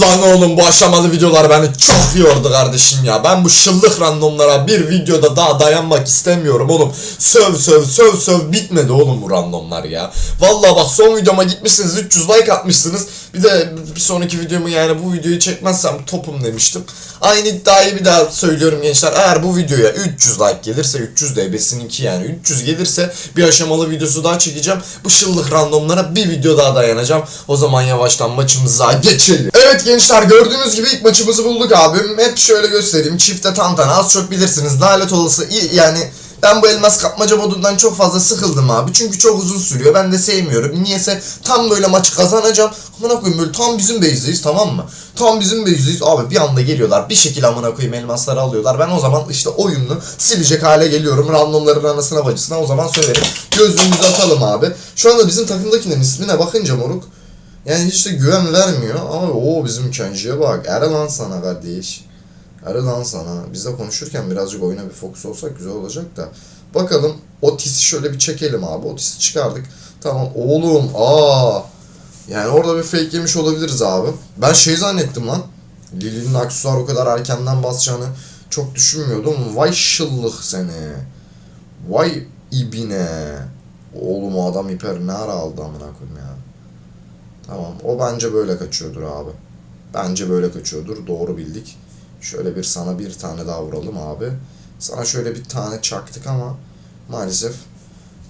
Lan oğlum bu aşamalı videolar beni çok yordu kardeşim ya. Ben bu şıllık randomlara bir videoda daha dayanmak istemiyorum oğlum. Söv söv söv söv bitmedi oğlum bu randomlar ya. Vallahi bak son videoma gitmişsiniz 300 like atmışsınız. Bir de bir sonraki videomu yani bu videoyu çekmezsem topum demiştim. Aynı iddiayı bir daha söylüyorum gençler. Eğer bu videoya 300 like gelirse 300 DB'sininki yani 300 gelirse bir aşamalı videosu daha çekeceğim. Bu şıllık randomlara bir video daha dayanacağım. O zaman yavaştan maçımıza geçelim. Evet gençler gördüğünüz gibi ilk maçımızı bulduk abim. Hep şöyle göstereyim. Çifte tantana az çok bilirsiniz. Lanet olası yani ben bu elmas kapmaca modundan çok fazla sıkıldım abi. Çünkü çok uzun sürüyor. Ben de sevmiyorum. Niyeyse tam böyle maçı kazanacağım. Amına koyayım böyle tam bizim base'deyiz tamam mı? Tam bizim base'deyiz. Abi bir anda geliyorlar. Bir şekilde amına koyayım elmasları alıyorlar. Ben o zaman işte oyunu silecek hale geliyorum. Randomların anasına bacısına o zaman söylerim. Gözlüğümüzü atalım abi. Şu anda bizim takımdakilerin ismine bakınca moruk. Yani hiç de güven vermiyor. Ama o bizim Kenji'ye bak. Er lan sana. Er lan sana. Biz de konuşurken birazcık oyuna bir fokus olsak güzel olacak da. Bakalım Otis'i şöyle bir çekelim abi. Otis'i çıkardık. Tamam oğlum aa. Yani orada bir fake yemiş olabiliriz abi. Ben şey zannettim lan. Lili'nin aksesuar o kadar erkenden basacağını çok düşünmüyordum. Vay şıllık seni. Vay ibine. Oğlum o adam hiper ne ara aldı amına koyayım ya. Tamam o bence böyle kaçıyordur abi. Bence böyle kaçıyordur. Doğru bildik. Şöyle bir sana bir tane daha vuralım abi. Sana şöyle bir tane çaktık ama maalesef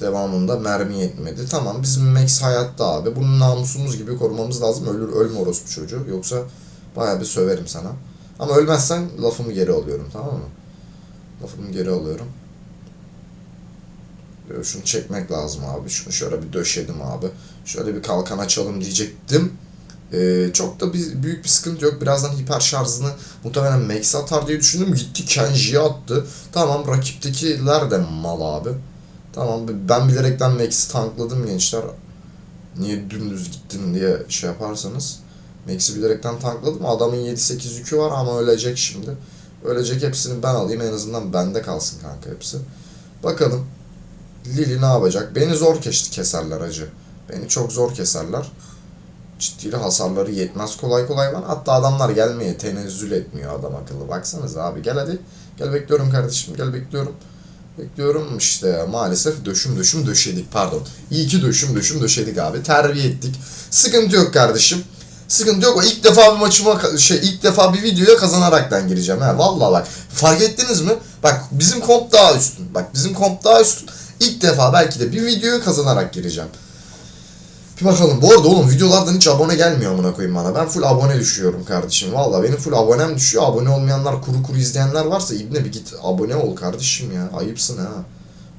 devamında mermi yetmedi. Tamam bizim Max hayatta abi. Bunu namusumuz gibi korumamız lazım. Ölür ölme orospu çocuğu. Yoksa bayağı bir söverim sana. Ama ölmezsen lafımı geri alıyorum tamam mı? Lafımı geri alıyorum. Böyle Şunu çekmek lazım abi. Şunu şöyle bir döşedim abi. Şöyle bir kalkan açalım diyecektim. Ee, çok da bir, büyük bir sıkıntı yok. Birazdan hiper şarjını muhtemelen Max atar diye düşündüm. Gitti Kenji'ye attı. Tamam rakiptekiler de mal abi. Tamam ben bilerekten Max'i tankladım gençler. Niye dümdüz gittin diye şey yaparsanız. Max'i bilerekten tankladım. Adamın 7-8 yükü var ama ölecek şimdi. Ölecek hepsini ben alayım. En azından bende kalsın kanka hepsi. Bakalım. Lili ne yapacak? Beni zor keserler acı. Beni çok zor keserler. Ciddi hasarları yetmez kolay kolay bana. Hatta adamlar gelmeye tenezzül etmiyor adam akıllı. Baksanıza abi gel hadi. Gel bekliyorum kardeşim gel bekliyorum. Bekliyorum işte maalesef döşüm döşüm döşedik pardon. İyi ki döşüm döşüm döşedik abi. Terbiye ettik. Sıkıntı yok kardeşim. Sıkıntı yok. İlk defa bir maçıma şey ilk defa bir videoya kazanaraktan gireceğim ha. Vallahi bak. Fark ettiniz mi? Bak bizim komp daha üstün. Bak bizim komp daha üstün. İlk defa belki de bir videoyu kazanarak gireceğim. Bir bakalım. Bu arada oğlum videolardan hiç abone gelmiyor amına koyayım bana. Ben full abone düşüyorum kardeşim. Valla benim full abonem düşüyor. Abone olmayanlar kuru kuru izleyenler varsa İbne bir git abone ol kardeşim ya. Ayıpsın ha.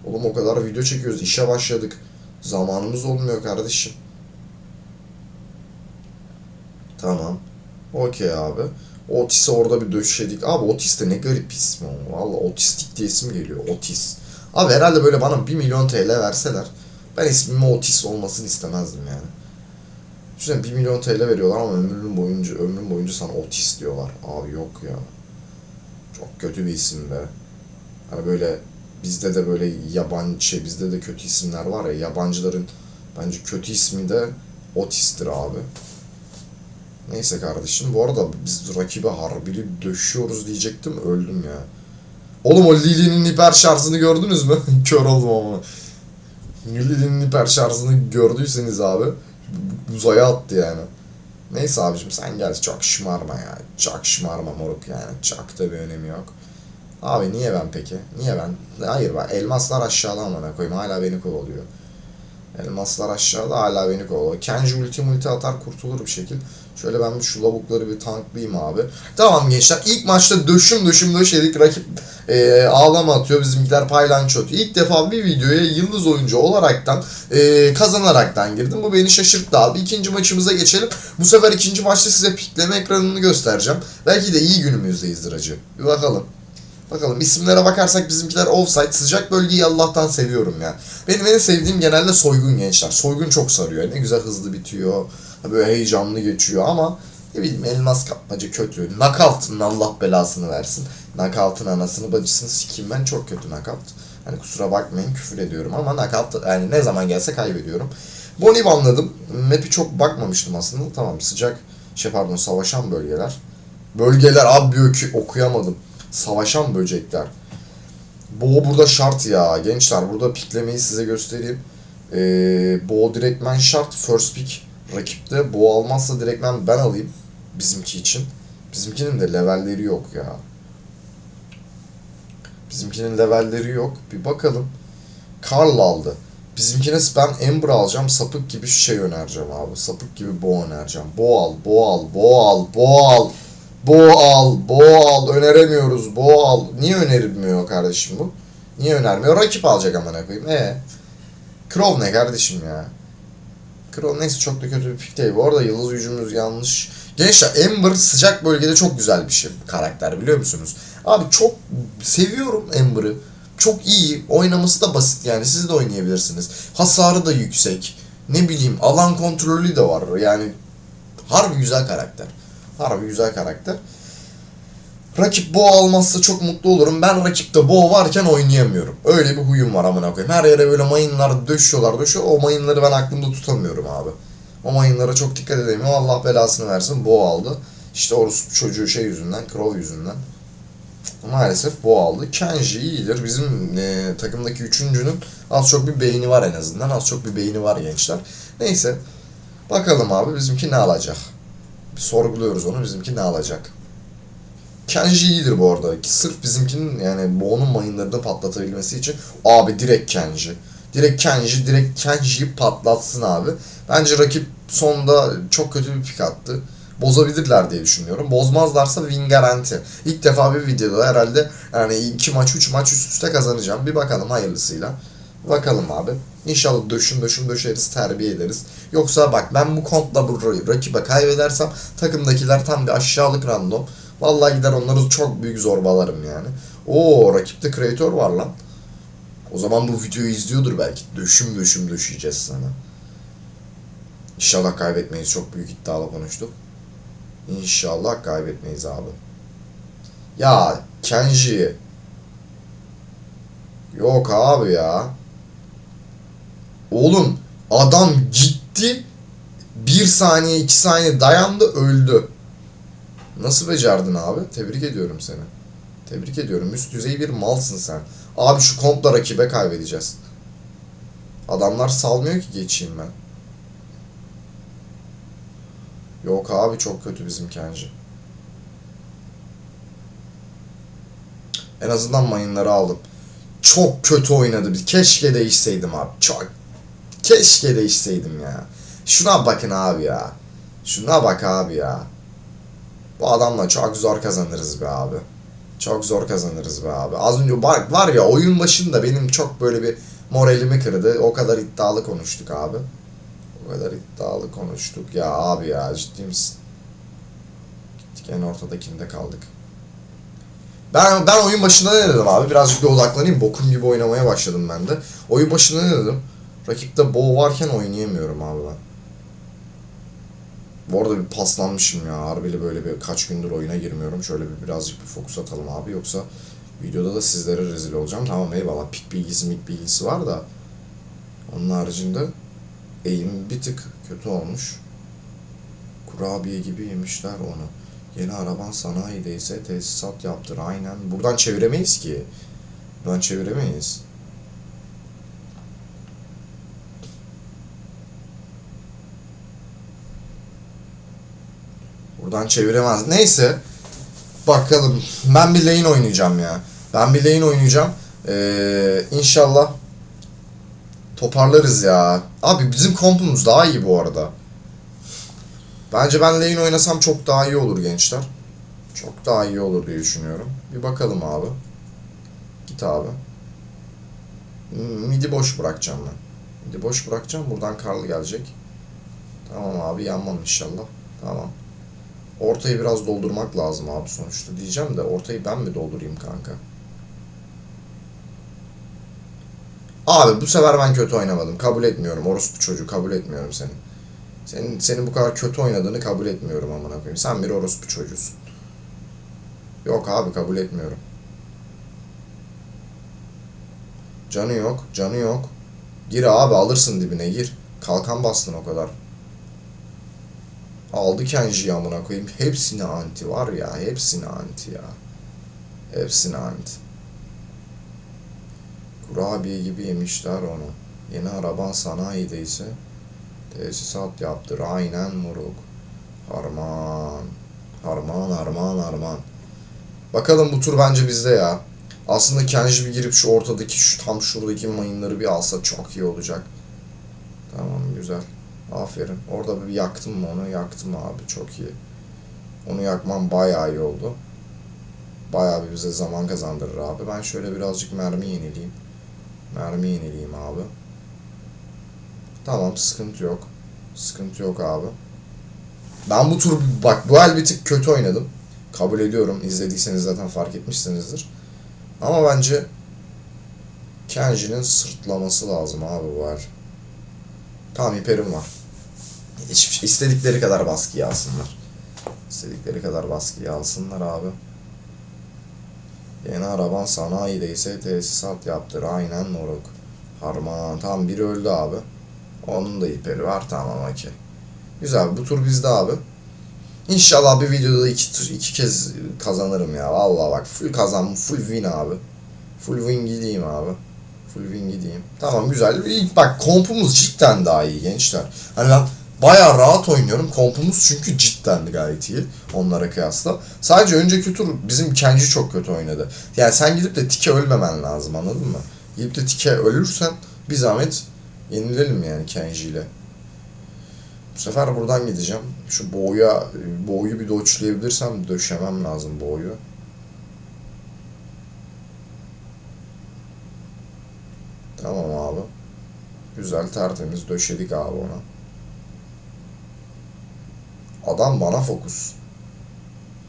Oğlum o kadar video çekiyoruz. işe başladık. Zamanımız olmuyor kardeşim. Tamam. Okey abi. Otis'i orada bir döşedik. Abi Otis de ne garip ismi o. Valla otistik diye isim geliyor. Otis. Abi herhalde böyle bana 1 milyon TL verseler ben ismimin Otis olmasını istemezdim yani. Düşünsene 1 milyon TL veriyorlar ama ömrün boyunca ömrün boyunca sana Otis diyorlar. Abi yok ya. Çok kötü bir isim be. Hani böyle bizde de böyle yabancı şey bizde de kötü isimler var ya yabancıların bence kötü ismi de Otis'tir abi. Neyse kardeşim bu arada biz rakibe harbili döşüyoruz diyecektim öldüm ya. Oğlum o Lili'nin hiper şarjını gördünüz mü? Kör oldum ama. Lili'nin hiper şarjını gördüyseniz abi uzaya attı yani. Neyse abicim sen gel çok şımarma ya. Çok şımarma moruk yani. Çok da bir önemi yok. Abi niye ben peki? Niye ben? Hayır bak elmaslar aşağıda amına koyayım hala beni kovalıyor. Elmaslar aşağıda hala beni kovalıyor. Kenji ulti multi atar kurtulur bir şekil. Şöyle ben şu lavukları bir tanklayayım abi. Tamam gençler ilk maçta döşüm döşüm döşedik. Rakip e, ağlama atıyor. Bizimkiler paylanço atıyor. İlk defa bir videoya yıldız oyuncu olaraktan e, kazanaraktan girdim. Bu beni şaşırttı abi. İkinci maçımıza geçelim. Bu sefer ikinci maçta size pikleme ekranını göstereceğim. Belki de iyi günümüzdeyizdir acı. Bir bakalım. Bakalım isimlere bakarsak bizimkiler offside. Sıcak bölgeyi Allah'tan seviyorum ya. Benim en sevdiğim genelde soygun gençler. Soygun çok sarıyor. Ne güzel hızlı bitiyor. Böyle heyecanlı geçiyor ama ne bileyim elmas kapmaca kötü. Knockout'ın Allah belasını versin. Knockout'ın anasını bacısını sikeyim ben çok kötü knockout. Hani kusura bakmayın küfür ediyorum ama knockout yani ne zaman gelse kaybediyorum. Bonnie anladım. Map'i çok bakmamıştım aslında. Tamam sıcak Şey pardon savaşan bölgeler. Bölgeler abi okuyamadım. Savaşan böcekler. Bo burada şart ya. Gençler burada piklemeyi size göstereyim. Ee, Bo direktmen şart. First pick rakipte. Bo almazsa direktmen ben alayım. Bizimki için. Bizimkinin de levelleri yok ya. Bizimkinin levelleri yok. Bir bakalım. Karl aldı. Bizimkine ben Ember alacağım. Sapık gibi şey önereceğim abi. Sapık gibi Bo önereceğim. Bo al, Bo al, Bo al, Bo al. Bo al, Bo al. Öneremiyoruz. Bo al. Niye önerilmiyor kardeşim bu? Niye önermiyor? Rakip alacak amına koyayım. E. Crow ne kardeşim ya? Crow neyse çok da kötü bir pick değil. Bu arada yıldız gücümüz yanlış. Gençler Ember sıcak bölgede çok güzel bir şey karakter biliyor musunuz? Abi çok seviyorum Ember'ı. Çok iyi. Oynaması da basit yani. Siz de oynayabilirsiniz. Hasarı da yüksek. Ne bileyim alan kontrolü de var. Yani harbi güzel karakter. Harbi güzel karakter. Rakip Bo almazsa çok mutlu olurum. Ben rakipte Bo varken oynayamıyorum. Öyle bir huyum var amına koyayım. Her yere böyle mayınlar döşüyorlar döşüyor. O mayınları ben aklımda tutamıyorum abi. O mayınlara çok dikkat edeyim. Allah belasını versin. Bo aldı. İşte orospu çocuğu şey yüzünden, Crow yüzünden. Maalesef Bo aldı. Kenji iyidir. Bizim e, takımdaki üçüncünün az çok bir beyni var en azından. Az çok bir beyni var gençler. Neyse. Bakalım abi bizimki ne alacak? Bir sorguluyoruz onu. Bizimki ne alacak? Kenji iyidir bu arada. Sırf bizimkinin yani Bo'nun mayınlarını patlatabilmesi için abi direkt Kenji. Direkt Kenji, direkt Kenji'yi patlatsın abi. Bence rakip sonda çok kötü bir pik attı. Bozabilirler diye düşünüyorum. Bozmazlarsa win garanti. İlk defa bir videoda herhalde yani iki maç, üç maç üst üste kazanacağım. Bir bakalım hayırlısıyla. Bakalım abi. İnşallah döşüm döşüm döşeriz, terbiye ederiz. Yoksa bak ben bu kontla bu rakibe kaybedersem takımdakiler tam bir aşağılık random. Vallahi gider onları çok büyük zorbalarım yani. Oo rakipte kreatör var lan. O zaman bu videoyu izliyordur belki. Döşüm döşüm döşeyeceğiz sana. İnşallah kaybetmeyiz. Çok büyük iddialı konuştuk. İnşallah kaybetmeyiz abi. Ya Kenji. Yok abi ya. Oğlum adam gitti. Bir saniye iki saniye dayandı öldü. Nasıl becerdin abi? Tebrik ediyorum seni. Tebrik ediyorum. Üst düzey bir malsın sen. Abi şu kompla rakibe kaybedeceğiz. Adamlar salmıyor ki geçeyim ben. Yok abi çok kötü bizim Kenji. En azından mayınları aldım. Çok kötü oynadı. Keşke değişseydim abi. Çok. Keşke değişseydim ya. Şuna bakın abi ya. Şuna bak abi ya. Bu adamla çok zor kazanırız be abi. Çok zor kazanırız be abi. Az önce bak var ya oyun başında benim çok böyle bir moralimi kırdı. O kadar iddialı konuştuk abi. O kadar iddialı konuştuk. Ya abi ya ciddi misin? Gittik en ortadakinde kaldık. Ben ben oyun başında ne dedim abi? Birazcık da odaklanayım. Bokum gibi oynamaya başladım ben de. Oyun başında ne dedim? Rakipte Bo varken oynayamıyorum abi ben. Bu arada bir paslanmışım ya. Harbili böyle bir kaç gündür oyuna girmiyorum. Şöyle bir birazcık bir fokus atalım abi. Yoksa videoda da sizlere rezil olacağım. Tamam eyvallah. Pik bilgisi, mik bilgisi var da. Onun haricinde eğim bir tık kötü olmuş. Kurabiye gibi yemişler onu. Yeni araban sanayideyse tesisat yaptır. Aynen. Buradan çeviremeyiz ki. Buradan çeviremeyiz. Buradan çeviremez. Neyse. Bakalım. Ben bir lane oynayacağım ya. Ben bir lane oynayacağım. Ee, inşallah toparlarız ya. Abi bizim kompumuz daha iyi bu arada. Bence ben lane oynasam çok daha iyi olur gençler. Çok daha iyi olur diye düşünüyorum. Bir bakalım abi. Git abi. Midi boş bırakacağım ben. Midi boş bırakacağım. Buradan Karl gelecek. Tamam abi yanmam inşallah. Tamam. Ortayı biraz doldurmak lazım abi sonuçta diyeceğim de ortayı ben mi doldurayım kanka? Abi bu sefer ben kötü oynamadım. Kabul etmiyorum. Orospu çocuğu kabul etmiyorum seni. Senin senin bu kadar kötü oynadığını kabul etmiyorum amına koyayım. Sen bir orospu çocuğusun. Yok abi kabul etmiyorum. Canı yok, canı yok. Gir abi alırsın dibine gir. Kalkan bastın o kadar. Aldı Kenji'yi amına koyayım. Hepsine anti var ya. Hepsine anti ya. Hepsine anti. Kurabiye gibi yemişler onu. Yeni araban sanayideyse tesisat yaptır. Aynen moruk. Harman. Harman harman harman. Bakalım bu tur bence bizde ya. Aslında Kenji bir girip şu ortadaki şu tam şuradaki mayınları bir alsa çok iyi olacak. Tamam güzel. Aferin. Orada bir yaktım mı onu? Yaktım abi çok iyi. Onu yakmam bayağı iyi oldu. Bayağı bir bize zaman kazandırır abi. Ben şöyle birazcık mermi yenileyim. Mermi yenileyim abi. Tamam sıkıntı yok. Sıkıntı yok abi. Ben bu tur bak bu el bir tık kötü oynadım. Kabul ediyorum. İzlediyseniz zaten fark etmişsinizdir. Ama bence Kenji'nin sırtlaması lazım abi bu el. Tamam hiperim var. Hiçbir şey, istedikleri kadar baskıyı alsınlar. İstedikleri kadar baskıyı alsınlar abi. Yeni araban sanayideyse tesisat yaptır. Aynen moruk. Harman. Tamam biri öldü abi. Onun da hiperi var. Tamam okey. Güzel bu tur bizde abi. İnşallah bir videoda iki, tur- iki kez kazanırım ya. Vallahi bak full kazan, full win abi. Full win gideyim abi. Full win gideyim. Tamam güzel. Bak kompumuz cidden daha iyi gençler. Hani ben bayağı rahat oynuyorum. Kompumuz çünkü cidden gayet iyi onlara kıyasla. Sadece önceki tur bizim Kenji çok kötü oynadı. Yani sen gidip de tike ölmemen lazım anladın mı? Gidip de tike ölürsen bir zahmet yenilelim yani Kenji ile. Bu sefer buradan gideceğim. Şu boğuya, boğuyu bir doçlayabilirsem döşemem lazım boğuyu. Tamam abi. Güzel tertemiz döşedik abi ona. Adam bana fokus.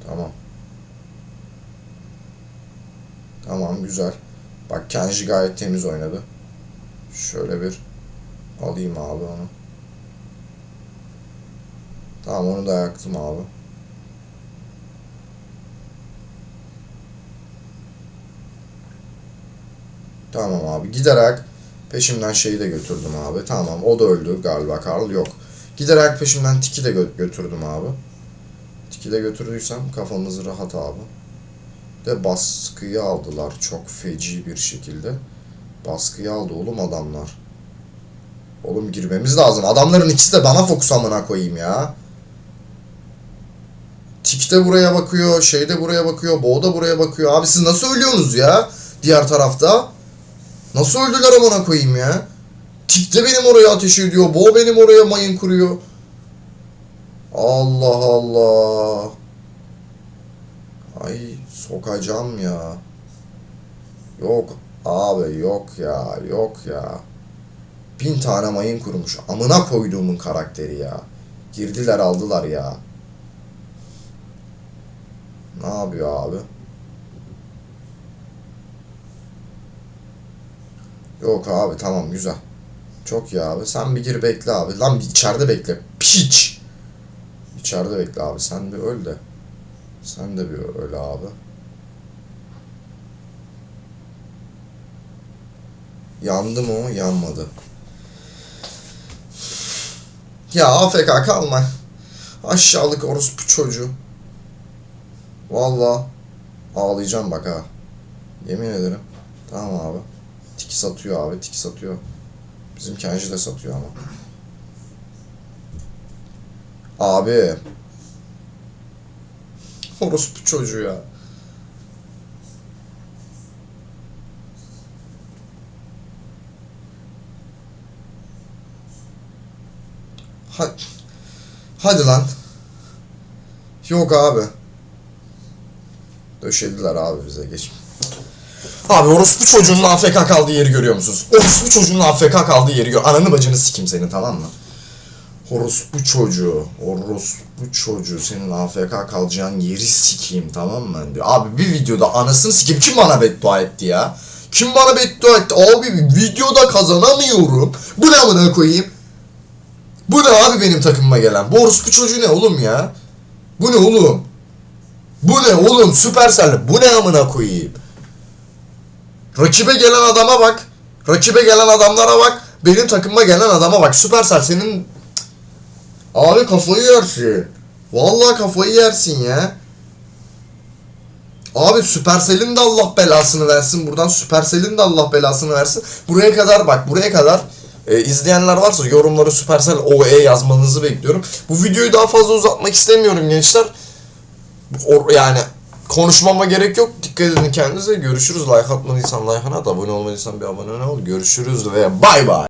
Tamam. Tamam güzel. Bak Kenji gayet temiz oynadı. Şöyle bir alayım abi onu. Tamam onu da yaktım abi. Tamam abi giderek peşimden şeyi de götürdüm abi. Tamam o da öldü galiba Karl yok. Giderek peşimden Tiki de gö- götürdüm abi. Tiki de götürdüysem kafamız rahat abi. De baskıyı aldılar çok feci bir şekilde. Baskıyı aldı oğlum adamlar. Oğlum girmemiz lazım. Adamların ikisi de bana fokus amına koyayım ya. Tik de buraya bakıyor, şey de buraya bakıyor, Bo da buraya bakıyor. Abi siz nasıl ölüyorsunuz ya? Diğer tarafta. Nasıl öldüler amına koyayım ya? Tik de benim oraya ateş ediyor, Bo benim oraya mayın kuruyor. Allah Allah. Ay sokacağım ya. Yok abi yok ya yok ya. Bin tane mayın kurmuş. Amına koyduğumun karakteri ya. Girdiler aldılar ya. Ne yapıyor abi? Yok abi tamam güzel. Çok iyi abi. Sen bir gir bekle abi. Lan bir içeride bekle. Piç. İçeride bekle abi. Sen bir öl de. Sen de bir öl abi. Yandı mı o? Yanmadı. Ya AFK kalma. Aşağılık orospu çocuğu. Valla ağlayacağım bak ha. Yemin ederim. Tamam abi. Tiki satıyor abi. Tiki satıyor. Bizim Kenji de satıyor ama. Abi. Orospu çocuğu ya. Ha Hadi lan. Yok abi. Döşediler abi bize geç. Abi orospu çocuğunun AFK kaldığı yeri görüyor musunuz? Orospu çocuğunun AFK kaldığı yeri gör. Ananı bacını sikim senin tamam mı? Orospu çocuğu, orospu çocuğu senin AFK kalacağın yeri sikeyim tamam mı? Abi bir videoda anasını sikeyim. Kim bana beddua etti ya? Kim bana beddua etti? Abi videoda kazanamıyorum. Bu ne amına koyayım? Bu ne abi benim takımıma gelen? Bu orospu çocuğu ne oğlum ya? Bu ne oğlum? Bu ne oğlum? Süpersel. Bu ne amına koyayım? Rakibe gelen adama bak. Rakibe gelen adamlara bak. Benim takımıma gelen adama bak. Süpersel senin... Abi kafayı yersin. Vallahi kafayı yersin ya. Abi Supercell'in de Allah belasını versin. Buradan Supercell'in de Allah belasını versin. Buraya kadar bak buraya kadar e, izleyenler varsa yorumlara Supercell OE yazmanızı bekliyorum. Bu videoyu daha fazla uzatmak istemiyorum gençler. O- yani konuşmama gerek yok. Dikkat edin kendinize. Görüşürüz. Like atmadıysan like'ına at. Abone olmadıysan bir abone ol. Görüşürüz ve bay bay.